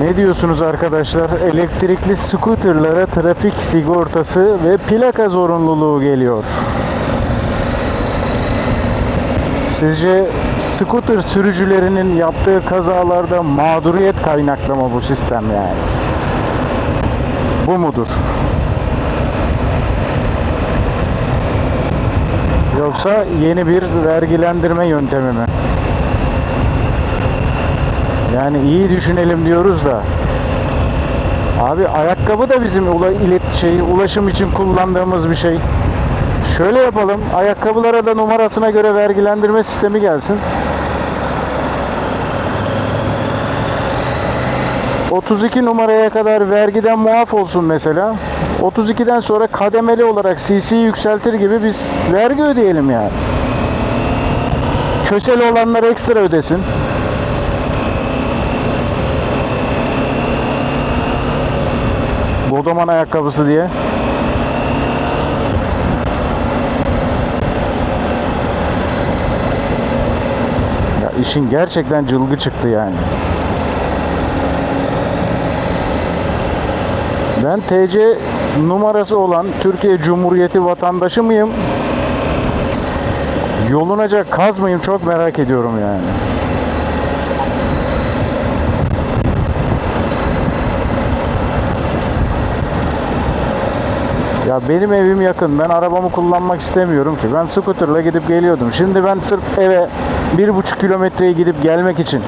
Ne diyorsunuz arkadaşlar? Elektrikli scooterlara trafik sigortası ve plaka zorunluluğu geliyor. Sizce scooter sürücülerinin yaptığı kazalarda mağduriyet kaynaklı mı bu sistem yani? Bu mudur? Yoksa yeni bir vergilendirme yöntemi mi? Yani iyi düşünelim diyoruz da. Abi ayakkabı da bizim ula, ilet şey ulaşım için kullandığımız bir şey. Şöyle yapalım. Ayakkabılara da numarasına göre vergilendirme sistemi gelsin. 32 numaraya kadar vergiden muaf olsun mesela. 32'den sonra kademeli olarak CC'yi yükseltir gibi biz vergi ödeyelim yani. Köseli olanlar ekstra ödesin. Bodoman ayakkabısı diye. Ya işin gerçekten cılgı çıktı yani. Ben TC numarası olan Türkiye Cumhuriyeti vatandaşı mıyım? Yolunacak kaz mıyım çok merak ediyorum yani. Ya benim evim yakın. Ben arabamı kullanmak istemiyorum ki. Ben scooterla gidip geliyordum. Şimdi ben sırf eve bir buçuk kilometreyi gidip gelmek için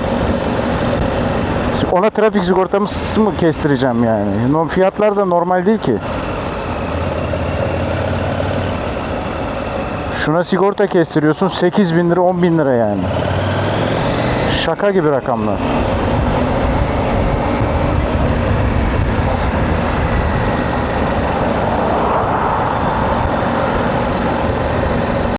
ona trafik sigortamı mı kestireceğim yani? Fiyatlar da normal değil ki. Şuna sigorta kestiriyorsun 8 bin lira 10 bin lira yani. Şaka gibi rakamlar.